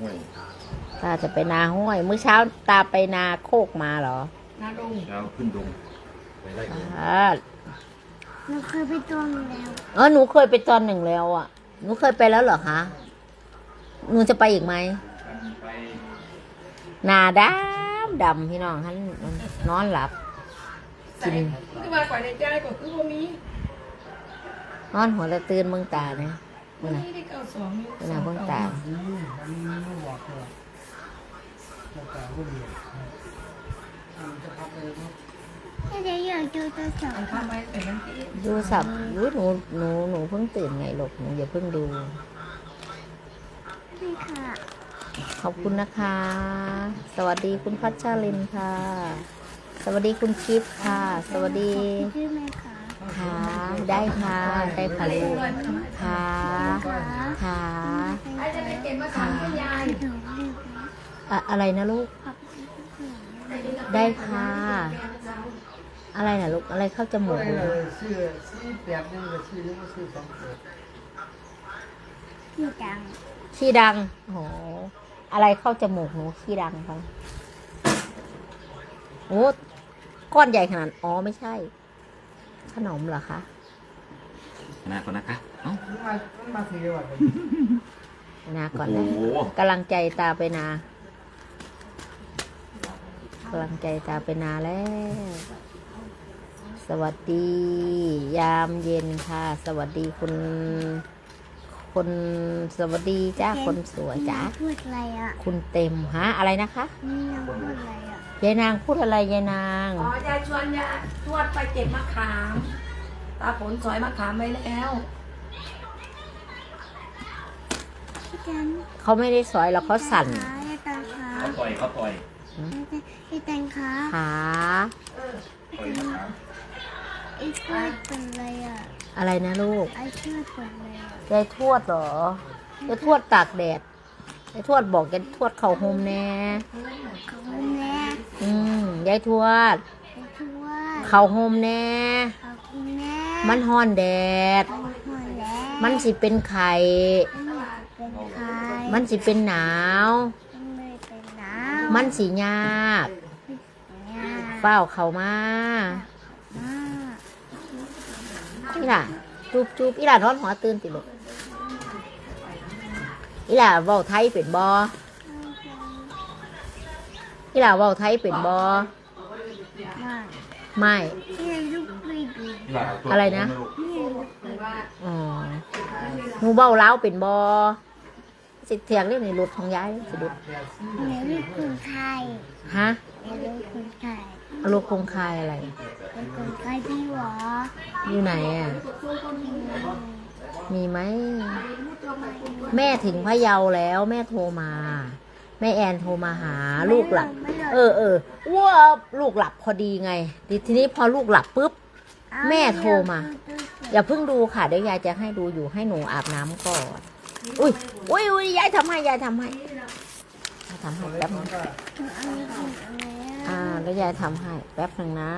ห้วยตาจะไปนาห้วยมื้อเช้าตาไปนาโคกมาเหรอนาดงเช้าขึ้นดงไปไล่ดงอ่าหนูเคยไปตัวหนึงแล้วเออหนูเคยไปตอนหนึ่งแล้วอะหนูเคยไปแล้วเหรอคะหนูจะไปอีกไหมไปหนาดำดำพี่น้องท่านนอนหลับกินคือว่าก่อนในใจก็คือว่ามีนอนหัวละตื่นเมืองตาเนี่ย วันี่นนะนี้ได้เก้าสองนี่นี่นะเบื้องตาไม่ได้อยากดูตัวสองอันทำไมเป็นมันที่ดูสับอุ๊ยหนูหนูหนูเพิ่งตื่นไงลูกหนูอย่าเพิ่งดูนี่ค่ะขอบคุณนะคะ สวัสดีคุณพัชชาลินค่ะ สวัสดีคุณคิปค่ะ สวัสดี ชื่อไหมคะค่ะได้ค่ะได้ค่ะลูกค่ะค่ะไอ้จะไปเก็บมาถามคุณยายหนูรีบนะอะอะไรนะลูกขอบคุณค่ะได้ค่ะ อะไรนะลูก อะไรเข้าจมูกเอลูกอชื่อสี่แปดนี่ก็ชื่อนี่ก็ชื่อสองแปดพี่ดังขี้ดังโหอะไรเข้าจมูกหนูขี้ดังคะโอ้ก้อนใหญ่ขนาด อ๋อ ไม่ใช่ ขนมเหรอคะนะก่อนนะคะเอ้ามันมามันมาสี่วันเลยนาก่อนโอ้นะโห กำลังใจตาไปนากำลังใจตาไปนาแล้ว สวัสดี ยามเย็นค่ะ สวัสดีคุณคนสวัสดีจ้าคนสวยจ้าพูดอะไรอะ คุณเต็มฮะอะไรนะคะ นี่ยังพูดอะไรอะ ยายนางพูดอะไรยายนาง อ๋อยายชวนยายทวดไปเก็บมะขาม ตาผลสอยมะขามไว้แล้ว พี่ดังเขาไม่ได้สอยหรอกเขาสั่นพี่ดังคะเขาต่อยเขาต่อยพี่ดังคะขาต่อยนะครับ ไอ้ช่วยเป็นอะไรอะอะไรนะลูกไอ้ช่วยเป็นอะไรอะยายทวดเหรอยายทวดตากแดดยายทวดบอกยายทวดเขาโฮมแน่ขอบคุณแม่อืมยายทวดไอ้ช่วยเขาโฮมแน่ขอบคุณแม่มันฮ้อนแดดมันหัวแล้วมันสิเป็นไข่มันเป็นใครมันสิเป็นหนาวมันไม่เป็นหนาวมันสิยากเนี่ยเฝ้าเขามามาอีหล่ะจูบจูบอีหล่านอนหัวตื่นติลูก อีหล่าเว้าไทยเป็นบออีหล่าเว้าไทยเป็นบอมาไม่นี่ลูกบีบีนี่ล่ะตัวอะไรนะลูกนี่ลูกบีบีอ๋อหนูเบ้าเล้าวเป็นบอสิเถียงเรื่องในรถของยายสิดุดแปดสี่เนี่ยลูกคนไทยฮะเนี่ยลูกคนไทยเอารถคงคายอะไร เป็นคนไทยพี่หวออยู่ไหนอะมี ไหม แม่ถึงพะเยาแล้วแม่โทรมา แม่แอนโทรมาหาลูกหลับ เออเออว่าลูกหลับพอดีไงทีทีนี้พอลูกหลับปุ๊บ แม่โทรมา อย่าเพิ่งดูค่ะ เดี๋ยวยายจะให้ดูอยู่ให้หนูอาบน้ำก่อน อุ้ยอุ้ยอุ้ยยายทำให้ยายทำให้ยายทำให้แป๊บนึงอ่าแล้วยายทำให้แป๊บนึงนะ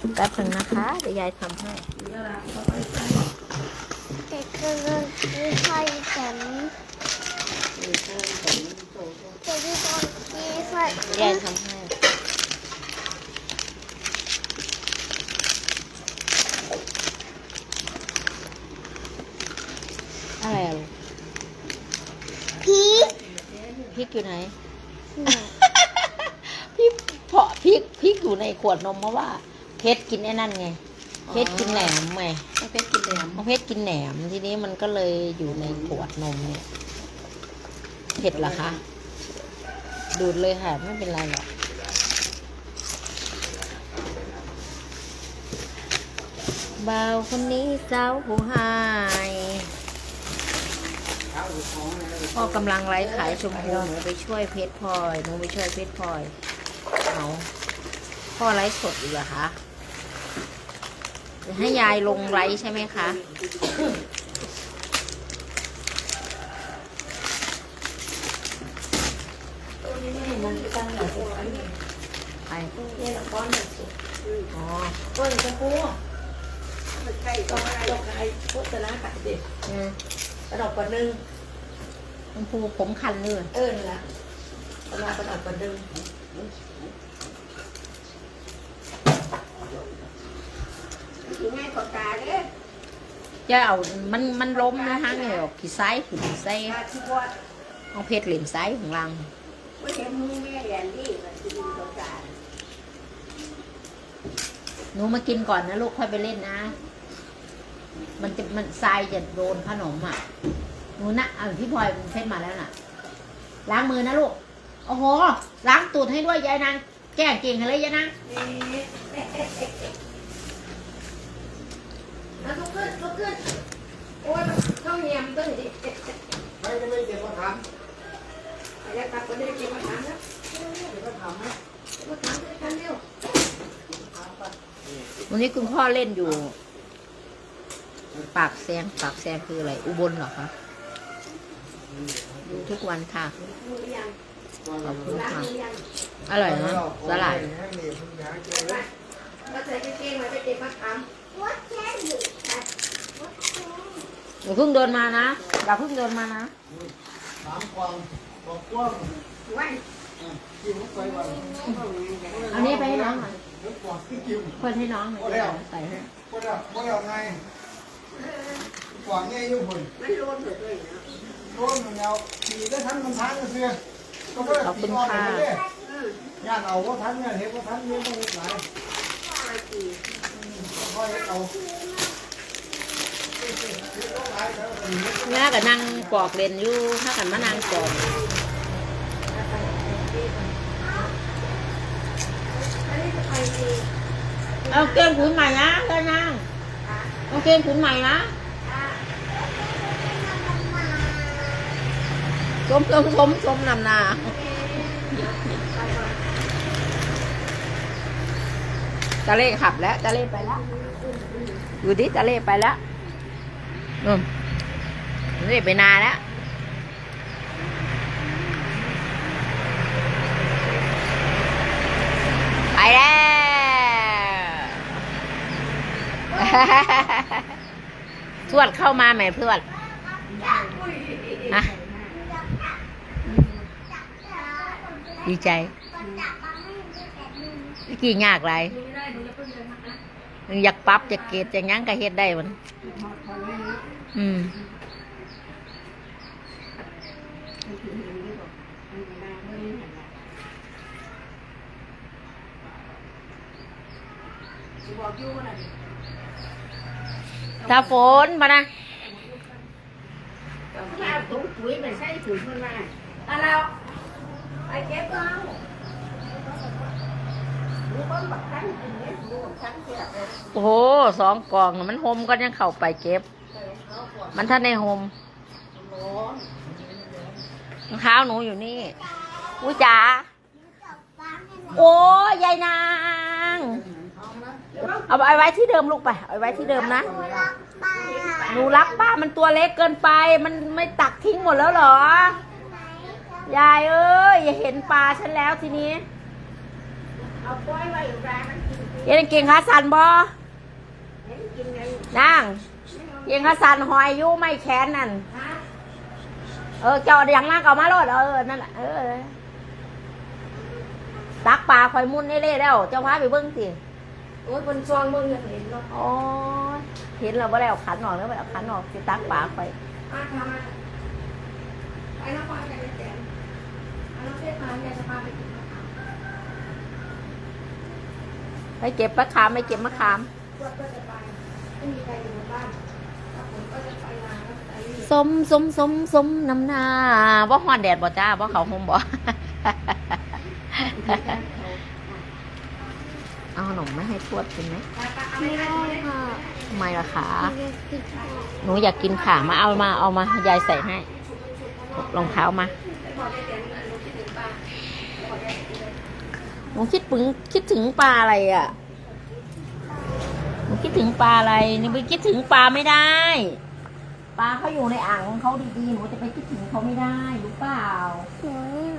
เออเราไม่ต้องถือของคนใดเมื่อปีหนึ่งคนใดแป๊บนึงนะคะเดี๋ยวยายทำให้เดี๋ยวเราเอาไปใส่เด็กคือคือไทยฉันเด็กที่ตอนที่ไฟยายทำให้อะไรอะลูกพีคพริกอยู่ไหน พริกเพาะพริกพริกอยู่ในขวดนมเพราะว่า เพชรกินไอ้นั่นไง เพชรกินแหนมไงเพชรกินแหลมเพราะเพชรกินแหนมทีนี้มันก็เลยอยู่ในขวดนมเนี่ยเผ็ดเหรอคะ ดูดเลยค่ะ ไม่เป็นไรหรอกบ่าวคนนี้สาวผู้หายพ่อกำลังไลฟ์ขายชมพูหนูไปช่วยเพชรพลอยหนูไปช่วยเพชรพลอยเอาพ่อไลฟ์สดอยู่เหรอคะจะ ให้ยายลงไลฟ์ใช่ไหมคะมันตั้งหลายสิบอันไปเนี่ยละก้อนหนึ่งสิอ๋อก้อนจะพูไก่ก็อะไรก็ไก่โคตรนะไก่เด็กอืมกระดอกกระดึงชมพูผมคันเลยเออนี่นแหละกระดอกกระดอกกระดึงถึงไงปากกาเด้อ จะเอา มันมันล้มนะฮะเนี่ยขี้ไส้ขี้ไส้มาที่บอดเอาเพชรเหลี่ยมไส้ของลังหนูมากินก่อนนะลูกค่อยไปเล่นนะ มันจะมันทรายจะโดนขนมอะหนูนะเอาพี่พลอยเพชรมาแล้วน่ะ ล้างมือนะลูกโอ้โหล้างตูดให้ด้วยยายนางแก้เก่งเลยยายนาง แล้วลุกขึ้นลุกขึ้นโอ้ยต้องเงียมต้นดิไม่ได้ไม่เจ็บมาถามอยากกลับคนได้กินมาถามแล้วเจ็บมาถามไหมมาถามด้วยกันเร็ววันนี้คุณพ่อเล่นอยู่ ปากแซงปากแซงคืออะไร อุบลเหรอคะดูทุกวันค่ะขอบคุณค่ะอร่อยนะสลายมาใส่กางเกงมาไปเก็บมาถาม วัดแค่หนึ่งวัดแค่ หนูเพิ่งเดินมานะอย่าเพิ่งเดินมานะถามความบอกกว้างวันกินไปวันอันนี้ไปให้น้องหน่อยเดี๋ยวก่อนให้น้องหน่อยใส่ให้ก็ได้ก็ได้ไงกว่าง่ายยุ่งคนมันโลนเถิดเลยโดนมันเอาขี่ได้ทันมันทันก็เสียก็ได้ขี่นอนเลยอืมย่านเอาว่าทันเนี่ยเห็นว่าทันเนี่ยต้องหลายมาจีค่อยเอา แม่ก็นั่งปอกเลนอยู่ถ้ากันมานั่งปอกเอาเกงขุนใหม่นะก็นั่งเอาเกงขุนใหม่นะสมสมสมสมนำนาตะเล่ขับแล้วตะเล่ไปแล้วอยู่ดิตะเล่ไปแล้ว นู่นตะเล่ไปนาแล้วไปแล้วทวดเข้ามาไหมเพื่อนนะดีใจ กี่ยากไร อยากปรับจะเกตจะยั้งก็เฮ็ดได้มันอืมบอกอยู่ว่าน่ะถ้าฝนมานะข้าวถุงปุ๋ยไม่ใช่ถุงเพื่อนมาอะเราไปเก็บเอาหรือคนบักคันกินเนี่ยหรือ โอ้โหสองกล่องมันโฮมก็ยังเข้าไปเก็บ มันท่านในโฮมรองเท้าหนูอยู่นี่อุ้ยจ๋าโอ้ยายนาง เอาไปไว้ที่เดิมลูกไป เอาไว้ที่เดิมนะหนูรักป้ามันตัวเล็กเกินไป มันไม่ตักทิ้งหมดแล้วเหรอ ยายเอ้ยอย่าเห็นปลาฉันแล้วทีนี้ เอาปล่อยไว้อยู่ร้านมันกินเย็นเก่งขาสันบอเห็นกินไงนั่งเก่งขาสันหอยอยุ่ไม่แค้นนั่น ฮะเออเจ้าอย่างนั้นก็เอามาโลดเออ นั่นแหละเออ ตักปลาคอยมุ่นเล่ๆแล้ว เจ้าพาไปเบิ้งสิโอ้ยคนซองมึงยังเห็นเนาะโอ้ยเห็นเราบ่ได้เอาขันออกแล้วไปเอาขันออกสิตักปลาคอย มาทำมาไปนครกันเลยแกเอาน้องเทพมาเนี่ยจะพาไปกินมะขาม ไปเก็บมะขามไปเก็บมะขามตรวจก็จะไปไม่มีใครอยู่บนบ้มก็จะไปลาแล้วไปนี่สมสมสมสมน้ำหนาบ่ฮ้อนแดดบ่จ้าบ่เขาหมบ่เอาขนมไม่ให้ทวดกินไหมไม่ได้ค่ะทำไมล่ะคะไม่ได้กินค่ะหนูอยากกินขามาเอามาเอามายายใส่ให้รองเท้ามา หนูคิดถึงคิดถึงปลาอะไรอะหนูคิดถึงปลาอะไรหนูไปคิดถึงปลาไม่ได้ ปลาเขาอยู่ในอ่างของเขาดีๆหนูจะไปคิดถึงเขาไม่ได้รู้เปล่าหนูเนี่ย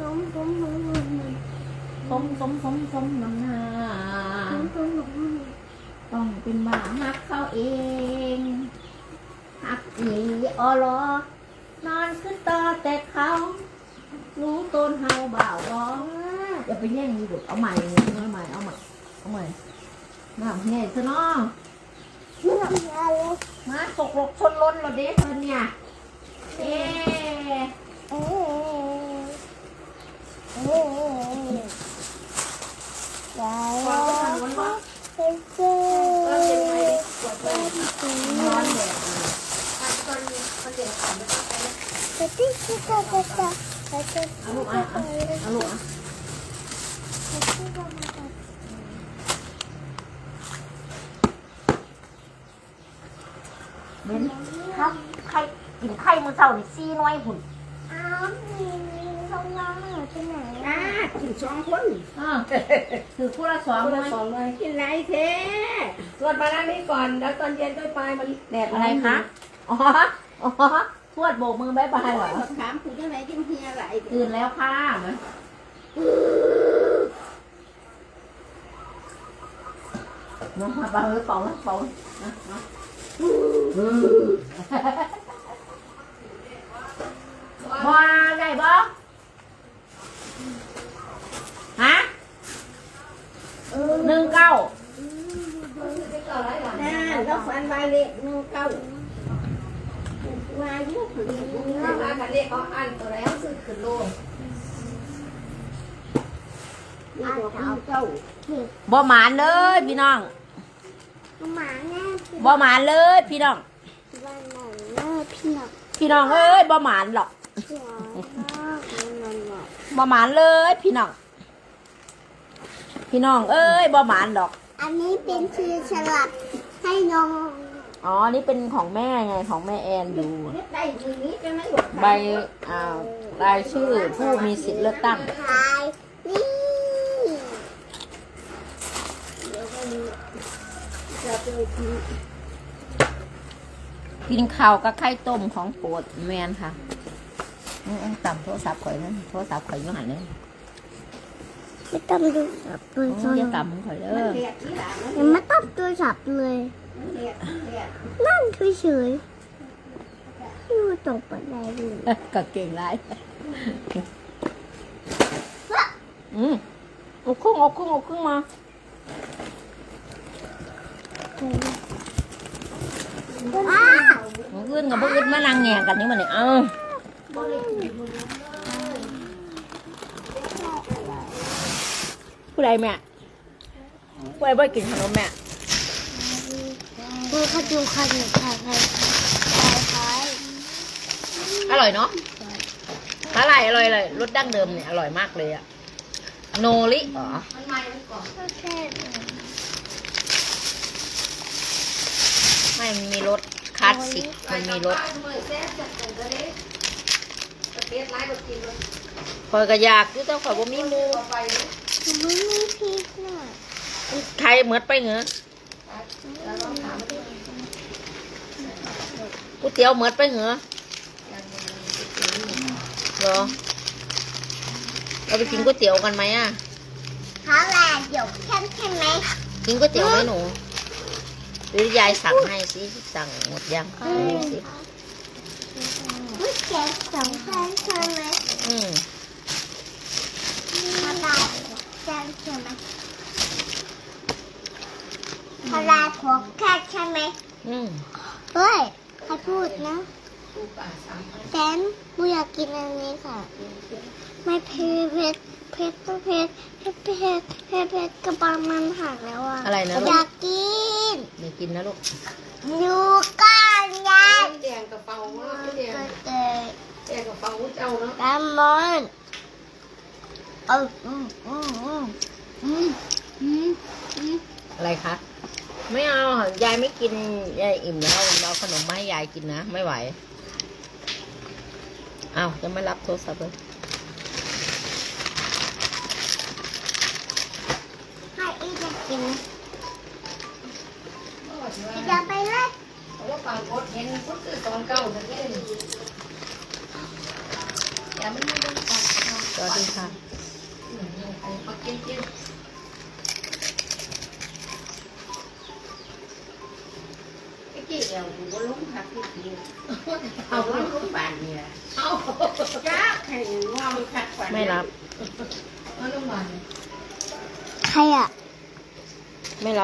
ล้มล้มล้มล้มล้มสมสมสมสมน้ำหนาล้มล้มล้มต้องเป็นหมาฮักเขาเองหักอีออลอนอนขึ้นต่อแต่เขารู้ต้นเฮาบ่าวร้อง อย่าไปแย่งมีดุเอาใหม่เอาใหม่เอาใหม่เอาใหม่น้ำแห้งซะเนาะมาตกหลกชนล้นเราเด้เพิ่นเนี่ยเอ๊เอ๊เอ๊ยายวางบนวะเป็นเสื้เออเป็นไงอดิปวดเลยนอนแดดอะตอนนี้มันเดือดก่อนไม่ต้องไปนะแต่ที่ที่จะจะจะจะจะเอาลูกอะอาเอาลูกอะ เบนครับไข่กินไข่มื้อเช้านี่ซี่น้อยหุ่นอ้าวมีมีห้องน้ำอยู่ที่ไหนอะอะกินสองคนอ่าคือคู่ละสองคนเลละยสองเลยกินไรเท่ตรวจมาด้านนี้ก่อน แล้วตอนเย็นก็ไปมันแดดอะไรคะ อ๋อ อ๋อทวดโบกมือบายบายเหรอถามคุณยังไงกินเฮียอะไรตื่นแล้วค่ะนะน้อง มาเป่าเลยเป่าเลยเป่าเลยนะนะว่าได้บ่ฮะหนึ่งเก้าน่าแล้วฟันวาเล็กนูเก้าวายุขึ้นมาคันเล็กเขาอันตัวแล้วซื้อขึ้นโลบ่หมานเลยพี่น้อง หมาแน่พี่บ่หมานเลย พี่น้อง บ้านไหนแน่พี่หนักพี่น้องเอ้ยบ่หมานหรอกพี่หนักมากนั่นน่ะบ่หมานเลย พี่น้อง พี่น้องเอ้ยบ่หมานดอก อันนี้เป็นชื่อฉลับให้น้องอ๋อ นี่เป็นของแม่ไงของแม่แอนดูได้มือนี้จะไม่หมดใบอ่า รายชื่อผู้มีสิทธิ์เลือกตั้ง ทายนี่ จะไป กินกินข้าวกับไข่ต้มของโปรดแมนค่ะอืมๆต่ำโทรศัพท์ข่อยนะโทรศัพท์ข่อยอยู่หันเลยไม่ต้องดูสับเลยอืมอย่าต่ำของข่อยเด้มันอเรียกที่หลังมันยังไม่ต้องดูสับเลยเรียกเรียกนั่นเฉยๆดูตกปันไดดูก็เก่งไรอืมเอาครึ่งเอาครึ่งเอาครึ่งมา อ้าวเอาขึ้นกับพวกอื่นมานั่งแงกันนี่มันเนี่ยเอาผู้ใดแม่ผู้ใดบ่กินขนมแม่ดูเขาดูเขาดูใครใครใครอร่อยเนาะอร่อยอร่อยเลยรสดั้งเดิมเนี่ยอร่อยมากเลยอะโนริเหรอมันใหม่ก่อน แค่ ไม่มันมีรสคลาสสิกมันมีรสมือแซ่บจัดกันก็เลยประเทศไร้แบบกินเลยคอยกระยากคือเจ้าข่อยบ่มีหมูต่อไปเลยไม่มีพริกน่ะไทยเหมือนไปเหงือแล้วต้องถามว่าก๋วยเตี๋ยวเหมือนไปเหงือเหรอเราไปกินก๋วยเตี๋ยวกันไหมอะเขาแหละเดี๋ยวแค่ใช่ไหมกินก๋วยเตี๋ยวไหมหนูห รือยายสั่งให้สิสั่งหมดยังดูสิไม่แก่สองแค่ใช่ไหมอืมเขาได้แค่ใช่ไหมเขาได้หัวแค่ใช่ไหมอืมเฮ้ยใครพูดนะแตนบูอยากกินอันนี้ค่ะ ไม่เผ็ด เผ็ดเผ็ดเผ็ดเผ็ดเผ็ดเผ็ดเผ็ดกระปังมันหักแล้วอะอะไรนะอลูยากกกินอย่ากินนะลูก ดูก้อนยายแดงกระเป๋าเนาะแดงก็เตยแดงกระเป๋าเจ้าเนาะกำมอนเอออืมอืมอืมอืมอืมอืมอะไรคะ ไม่เอาค่ะยายไม่กิน ยายอิ่มแล้วเราเอาขนมมาให้ยายกินนะ ไม่ไหวอ้าวจะไม่รับโทรศัพท์เลย ให้อีจะ กินจะไปเลยแล้วฝั่งกดเห็นพุทธสอนเก่าแต่แค่นี้อย่ามันไม่ต้องตัดสวัสดีค่ะมากินกินไอ้กี่เดียวกูก็ล้มหักที่กินเอาลูกปานเนี่ยเอาจ้าแข่งงอมขัดฝันไม่รับ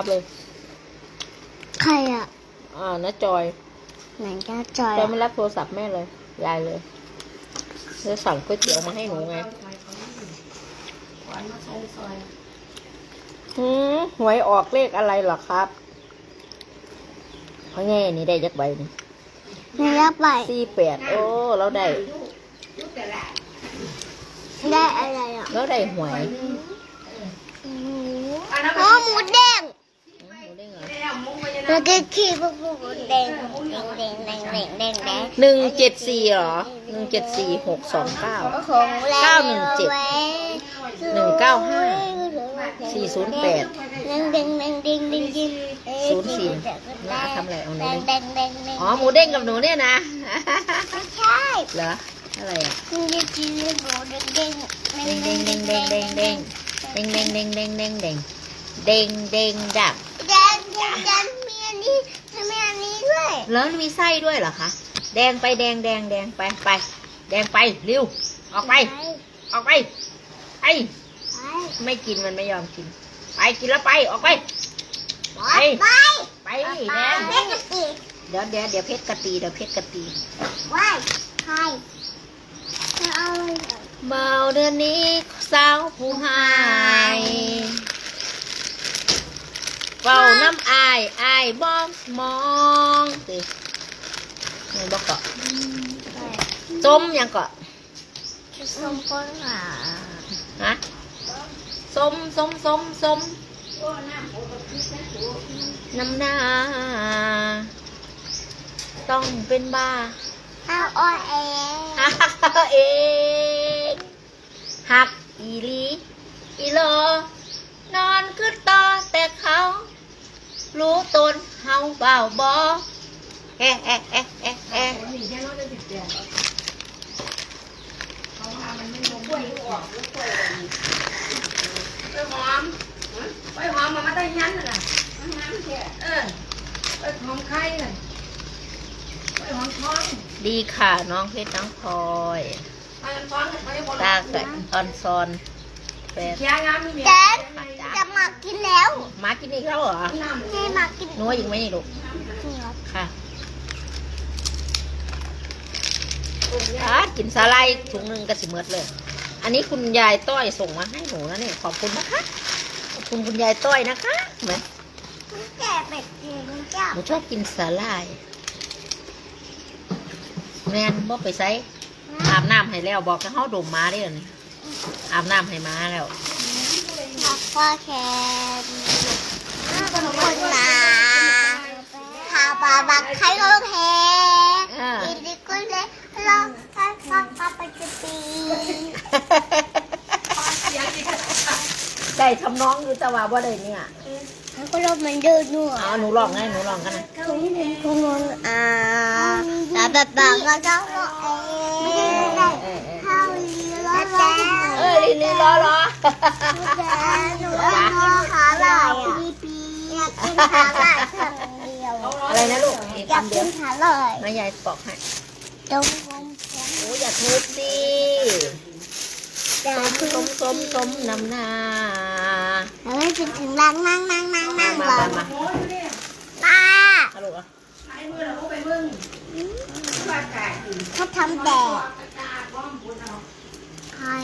รับเลย ใครอะ อ่าน้าจอย ไหนจะจอยจอยไม่รับโทรศัพท์แม่เลย ยายเลยจะสั่งก๋วยเตี๋ยวมาให้หนูไงหวานมาใส่ซอยหืมหวยออกเลขอะไรเหรอครับเพราะแง่นี่ได้ยักใบนี่หนูรับไปสี่แปดโอ้เราได้ลูกแต่ละได้อะไรอะเราได้หวยอันนั้นอ๋อหมูแดง มุ้งมันจะเราจะขี่พวกหมูแดงแดงแดงแดงแดงแดงหนึ่งเจ็ดสี่เหรอหนึ่งเจ็ดสี่หกสองเก้าของแรงเก้าหนึ่งเจ็ดหนึ่งเก้าห้าสี่ศูนย์แปดแดงแดงแดงแดงแดงแดงศูนย์สี่น่าทำอะไรเอาหนูแดดิงแดงแดงอ๋อหมูเด้งกับหนูเนี่ยนะไม่ใช่เหรออะไรอะมันจะจีนหมูแดงแดงเด้งเด้งเด้งเด้งเด้งเด้งเด้งเด้งเด้งเด้งเด้งเด้งเด้งดับ แดงแดงแดงมีอันนี้มีอันนี้ด้วย แล้วมีไส้ด้วยเหรอคะ แดงไปแดงแดงแดงไปไป แดงไปเร็วออกไป ออกไปไปไม่กินมันไม่ยอมกิน ไปกินแล้วไปออกไป ไป ไปไปแดงเด็กตีเดี๋ยวเดี๋ยวเดี๋ยวเพชรกะตีเดี๋ยวเพชรกะตีไว้ใครจะเอาเบาเดือนนี้สาวผู้หาย เฝ้าน้ำอายอายบ้องมองตินี่บอกเกาะจมยังเกาะจะส่งคนหาฮะส้มส้มส้มส้มน้ำหน้าต้องเป็นบ้าเอาอ้อยเองหักเองหักอีหลีอีโลนอนขึ้นต่อแต่เขา รู้ตนเฮาเบาบอเอ๊ะเอ๊ะเอ๊ะเอ๊ะเอ๊ะนี่แค่เราจะติดแดงเขาพามันไม่ลงกล้วยออกแล้วกล้วยไปหอมไปหอมมามาได้ยันน่ะน้ำแค่เออไปหอมไข่น่ะไปหอมท้องดีค่ะน้องเพชรน้องพลอยไปหอมท้องไปหอมตาเกิดออนซอน แฟนเคี้ยงามมีเมียแดนจะมากินแล้วมากินอีกแล้วเหรอน้ำให้มากินหนูว่าอีกไหมนี่ลูกค่ะอ่ากินสาลายถุงหนึ่งก็สิเมดเลย อันนี้คุณยายต้อยส่งมาให้หนูนะเนี่ยขอบคุณนะคะขอบคุณคุณยายต้อยนะคะเห็นไหมแก่เป็ดกินจ้าหนูชอบกินสาลายแมนบอกไปไซอาบน้ำให้แล้วบอกให้เขาดมมาได้เลยนี่ อาบน้ำให้มาแล้วผักพ่อแคนคนมาหาปลาบักใครก็แพ้อ่าอีดิก็เลยลองให้ฟังปลาไปจุตีไก่ทำน้องอยู่แต่ว่าบ่ได้เนี่ยแล้วก็ลองมันเดินหนูเอาหนูลองไงหนูลองกันนะทุ่งทุ่งนนอ่าตาแบบแบบก็จะลองเองไม่ได้เออเออ ข้าวลีล้อล้อ เอ้ยลีลีรอรอหนูอยากกินขาลายปีปีอยากกินขาลายครั้งเดียวอะไรนะลูกอีกอยากคำเดีกิยวนขาลายม่ยายปอกให้ตรงผมโอ้อย่าทุบสิอยากกินส้มส้มส้มน้ำหน้าแล้วไม่ถึงถึงนั่งนั่งนั่งนั่งนั่งมาเลมายมาป้าเอาลูกอะไอ้มือเราไปมึงบ้านไก่เขาทำแดด ตา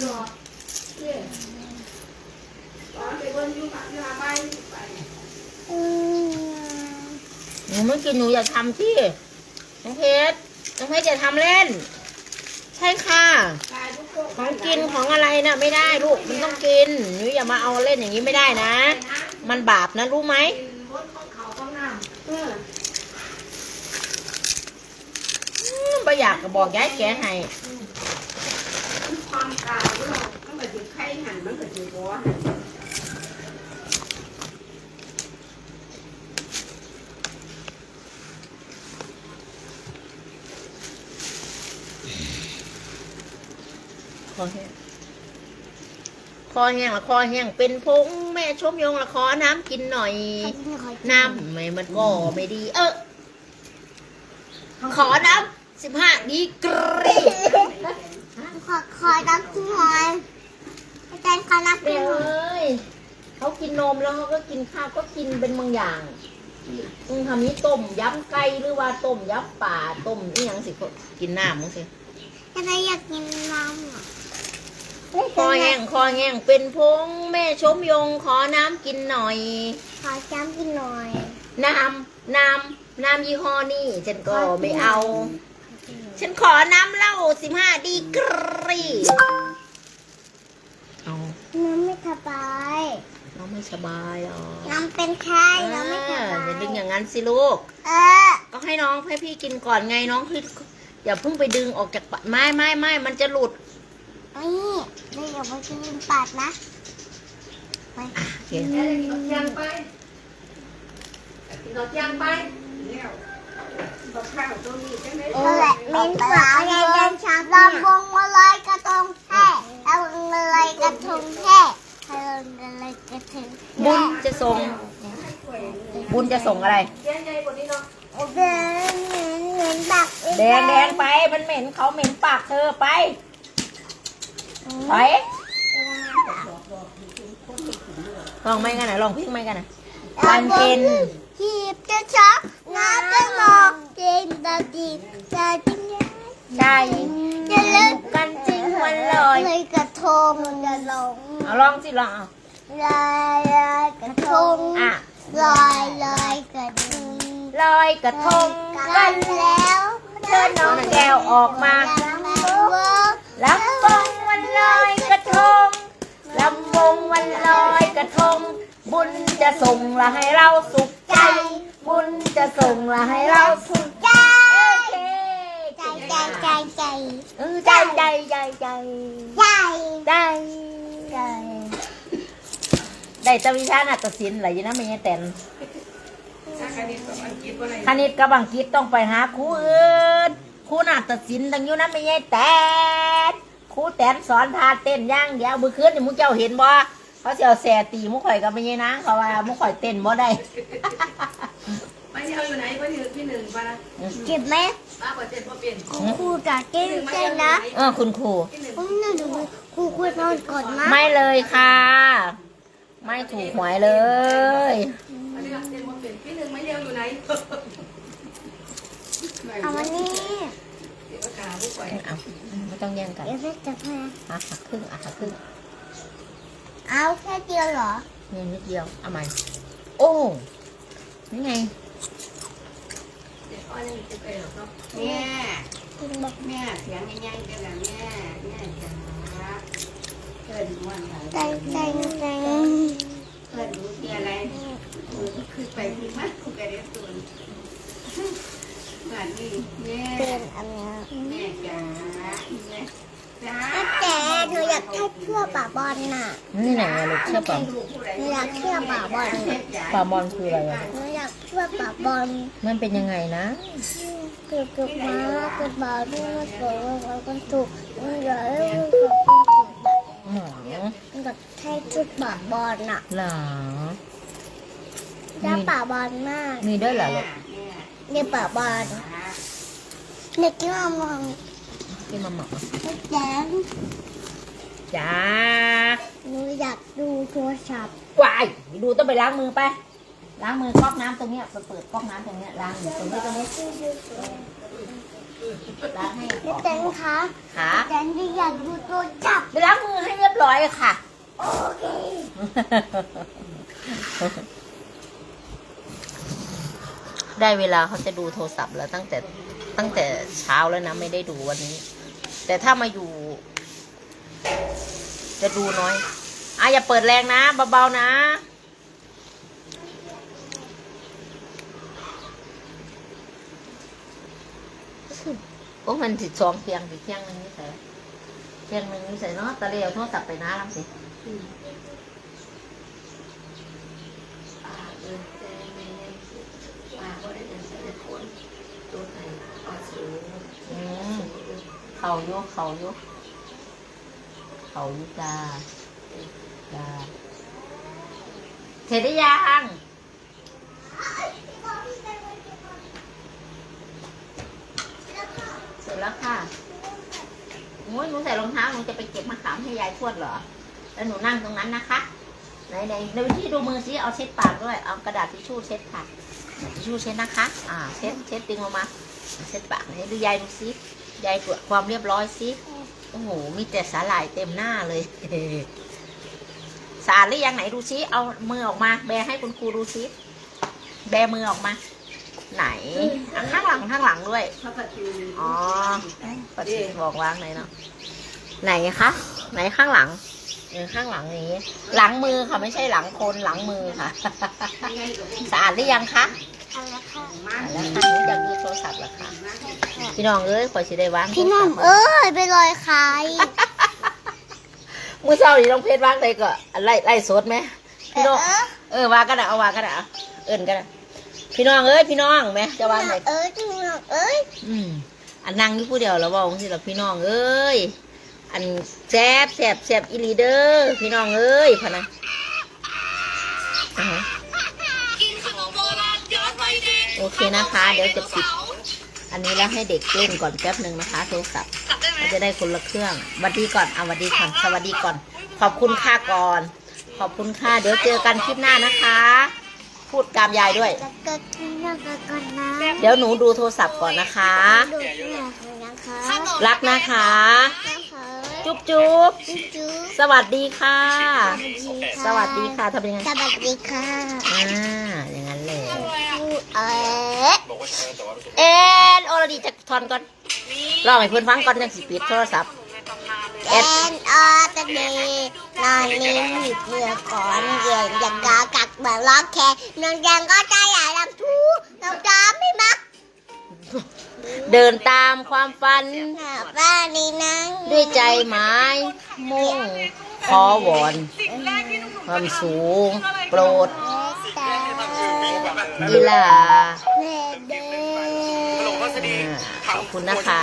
พร้อมบุญเอาใครับหนูไม่กินหนูอย่าทำที่น้องเพชรน้องเพชรอย่าทำเล่น ใช่ค่ะ ของกินของอะไรนะไม่ได้ลูกมันต้องกินหนูอย่ามาเอาเล่นอย่างนี้ไม่ได้นะ มันบาปนะรู้ไหมไม่อยากก็บอกย้ายแกให้ ความกาวเรามันก็จะไข่หันมันก็จะบัวคอแห้งคอแห้งละคอแห้งเป็นพงแม่ชมยงละขอน้ำกินหน่อย น้ำไม่มันก็ไม่ดี เออขอน้ำสิบห้าดีกรี ขอขอนับที่หอยอาจารย์ขอนับ เดี๋ที่ยวหอยเอ้ยเขากินนมแล้วเขาก็กินข้าวก็กินเป็นบางอย่างมึงทำนี้ต้มยำไก่หรือว่าต้มยำป่าต้มนี่ยังสิกินน้ำมึงสิจะได้อยากกินน้ำอะคอแห้งคอแห้งเป็นพงแม่ชมยงขอน้ำกินหน่อย ขอจ้ำกินหน่อย น้ำน้ำน้ำยี่ห้อนี่ฉันก็ไม่เอา ฉันขอน้ำเหล้าสิบห้าดีกรีเอาน้ำไม่ สบายน้องไม่สบายหรอน้ำเป็นไข้น้ำไม่สอ่าบายอย่าดึงอย่างนั้นสิลูก เออ ก็ให้น้องให้พี่กินก่อนไงน้องคืออย่าเพิ่งไปดึงออกจากปากไม่ไม่ไม่มันจะหลุดนี่เดี๋ยวไปกินปัดนะไปอะโอเคแม่กินดอกยางไปกินดอกยางไปเออแหละเมนสาวในเดือนชาลำวงมาลอยกระทงแท้ลำมาลอยกระทงแท้ ลำมาลอยกระทงบุญจะส่ง บุญจะส่งอะไรแย่ใหญ่กว่านี้เนาะเดินเหมือนเหมือนบักแดงแดงไป มันเหม็นเขาเหม็นปากเธอไป ไปลองไม่กันนะลองพิ้งไม่กันนะวันเพ็ญหีบจะชักน้ำจะมองเจนตาดีจะจิ้งใช่จะเลิกกันจริงวันลอย เลยกระทงจะลง เอาลองสิลองเอาลอยลอยกระทงอะลอยลอยกระทงลอยกระทงกักันนแล้วเชิญน้องแก้วออกมาลำวงวันลอยกระทงลำวงวันลอยกระทง บุญจะส่งละให้เราสุขใจ บุญจะส่งละให้เราสุขใจโอเค ใจใจใจใจเออใจใจใจใจใจใจใจได้แตวิชานาฏศิลป์อะไรอยู่นะไม่ใช่แต่นถ้าคณิตกับอังกฤษว่าอะไรคณิตกับอังกฤษต้องไปหาครูอื่นครูนาฏศิลป์ตั้งอยู่นะไม่ใช่แต่นครูแตนสอนท่าเต้นย่างเดียวมือคืนนี่มุกเจ้าเห็นบ่เขาเสียวแสตีมุกข่อยกับไม่ใช่นางเขาว่ามุกข่อยเต้นบ่ได้ไป เที่ยวอยู่ไหนไปที่ที่หนึ่งปะเจ็บไหมป้ากว่าเจ็ดพอเปลี่ยนครูจะเต้นเต้นนะเออคุณครูผมน่าดูครูควรนอนก่อนนะไม่เลยค่ะ ไม่ถูกหวยเลยอันนี้เจ็ดพอเปลี่ยนที่หนึ่งไม่เที่ยวอยู่ไหนเอาวันนี้เดี๋ยวขาผู้ป่วยเอาไม่ต้องแย่งกันเดี๋ยวแม่จะพาอะหักครึ่งอะหักครึ่งเอาแค่เดียวเหรอเนี่ยนิดเดียวเอาใหม่โอ้นี่ไงเดี๋ยว อ้อยยังจะไปหรอกเนาะแม่แม่เสียงใหญ่ๆเดี๋ยวแม่แม่จ๋าเพื่อนวันไหนใจใจใจเพื่อนรู้ที่อะไรเออคือไปที่มัดคุกกระเด็นตุนวันนี้แม่เป็นอันเนี้แม่จ๋าแม่จ๋าแต่หนูอยากแค่เชื่อป่าบอลน่ะนี่ไหนลูกเชื่อป่ะลูกผู้ใดหนูอยากเชื่อป่าบอลแม่าปลาบอลคืออะไร อะหนูอยากเชื่อป่าบอลมันเป็นยังไงนะเกิดกับม้าเกิดบาลด้วยเกิดว่ากันถูกมันอยากให้มันถูกมันถูกหมอมันก็ใช่ชุดป่าบอลน่ะเหรอแล้วป่าบอลมากมีด้วยเหรอลูกแม่เนี่ยป่าบอลจ๋าเด็กที่มามองที่มาหมอแจ้งจ้าหนูอยากดูโทรศัพท์วายดูต้องไปล้างมือไป ล้างมือก๊อกน้ำตรงเนี้ยไปเปิดก๊อกน้ำตรงเนี้ยล้างอยู่ตรงนี้ตรงนี้ล้างให้อเด็อกกแจ้งคะขาแจ้งที่อยากดูโทรศัพท์ไปล้างมือให้เรียบร้อยค่ะ โอเคได้เวลาเขาจะดูโทรศัพท์แล้วตั้งแต่ตั้งแต่เช้าแล้วนะไม่ได้ดูวันนี้ แต่ถ้ามาอยู่ จะดูน้อยอะอย่าเปิดแรงนะเบาๆนะ โอ้มันสิสองเพียงสิเพียงหนึงนี่ใส่เพียงหนึงนี่ใส่เนาะตะเลียวโทรศัพท์ไปนะลำสิป้าเดินแต่ไม่ได้ป้าก็ได้เดินแต่คนตัวไหนป้าสูงอืมเขาโยกเขาโยกเขาโยกจ้าจ้าเสร็จหรือยัง แล้วค่ะโอ้ยหนูใส่รองเท้าหนูจะไปเก็บมะขามให้ยายทวดเหรอ แล้วหนูนั่งตรงนั้นนะคะ ไหนไหนในวิธีดูมือซิเอาเช็ดปากด้วย เอากระดาษทิชชู่เช็ดค่ะทิชชู่เช็ดนะคะ อ่า เช็ด เช็ดดึงออกมา เช็ดปากไหนดูยายดูซิยายตรวจความเรียบร้อยซิโอ้โห มีแต่สาหร่ายเต็มหน้าเลยสะอาดหรือยังไหนดูซิ เอามือออกมา แบให้คุณครูดูซิ แบมือออกมา ไหนอะข้างหลังข้างหลังด้วยพระประตูอ๋อปฏิบอกวางไหนเนาะ ไหนคะ ไหนข้างหลังเออข้างหลังนี้ หลังมือค่ะไม่ใช่หลังคนหลังมือค่ะ สะอาดหรือยังคะเอาละค่ะอ่าแล้วค่ะหนูอยากดูโทรศัพท์เหรอคะ พี่น้องเอ้ยขอสิได้วางพี่น้องโทรศัพท์เอ้ยไปลอยใครมือเศร้านี่น้องเพชรวางเลยก็ไล่ไล่สดไหมพี่น้องเออเออวางกันนะเอาวางกันนะเอาเอินกันนะ พี่น้องเอ้ยพี่น้องไหมจะวางไหนเอ้ยพี่น้องเอ้ยอืมอันนั่งอยู่ผู้เดียวแล้วบอกสิละพี่น้องเอ้ยอันแซบแซบแซบอีหลีเดอร์พี่น้องเอ้ยพะนะอ่าฮะโอเคนะคะ เดี๋ยวจะปิด อันนี้แล้วให้เด็กเล่นก่อนแป๊บหนึ่งนะคะ โทรศัพท์มันจะได้คนละเครื่องสวัสดีก่อนเอาสวัสดีก่อนสวัสดีก่อน ขอบคุณค่าก่อน ขอบคุณค่าเดี๋ยวเจอกันคลิปหน้านะคะ พูดกามยายด้วยแล้วก็กินแล้วก็ก่อนนะเดี๋ยวหนูดูโทรศัพท์ก่อนนะคะดูดเหงื่อของนะคะรักนะคะนะคะจุ๊บจุ๊บจุ๊บจุ๊บสวัสดีค่ะสสวัวัสสดีดีค่ะค่ะทำยังไง สวัสดีค่ะ อ่า อย่างนั้นเลย เอ๊ะเอ็นโอรดีจะทอนก่อนรอให้เพื่อนฟังก่อนยังสิปิดโทรศัพท์ แอนออตเดย์นอนนิ่งหยิบเมื่อก่อนเย็นอย่างกากักแบบล็อกแค่นอนยังก็ใจใหญ่ลำทูเราจำไม่มักเดินตามความฝันหน้าบ้านนี่นั่งด้วยใจไม้มุ่งขอวอนความสูง โปรดตาอีหลาแม่เด้อ่าขอบคุณนะคะ